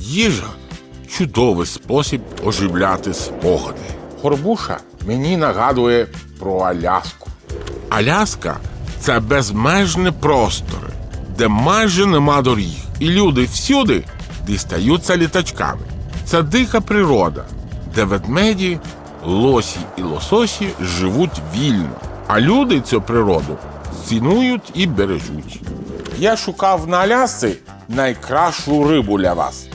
Їжа чудовий спосіб оживляти спогади. Горбуша мені нагадує про Аляску. Аляска це безмежні простори, де майже нема доріг, і люди всюди дістаються літачками. Це дика природа, де ведмеді, лосі і лососі живуть вільно, а люди цю природу цінують і бережуть. Я шукав на Алясці найкращу рибу для вас,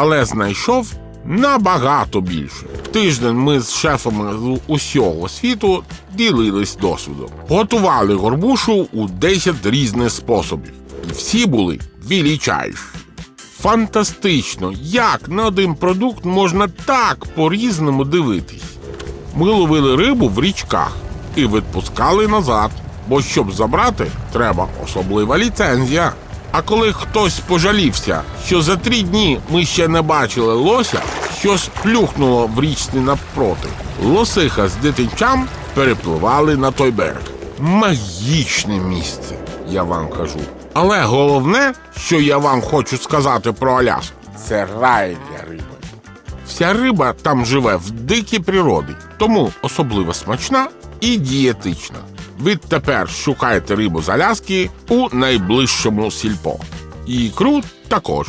але знайшов набагато більше. Тиждень ми з шефами з усього світу ділились досвідом. Готували горбушу у 10 різних способів. І всі були величайші. Фантастично, як на один продукт можна так по-різному дивитись. Ми ловили рибу в річках і відпускали назад, бо щоб забрати, треба особлива ліцензія. А коли хтось пожалівся, що за три дні ми ще не бачили лося, щось плюхнуло в річці навпроти. Лосиха з дитинчам перепливали на той берег. Магічне місце, я вам кажу. Але головне, що я вам хочу сказати про Аляску, це рай для риби. Вся риба там живе в дикій природі, тому особливо смачна і дієтична. Відтепер шукайте рибу з Аляски у найближчому сільпо. І ікру також.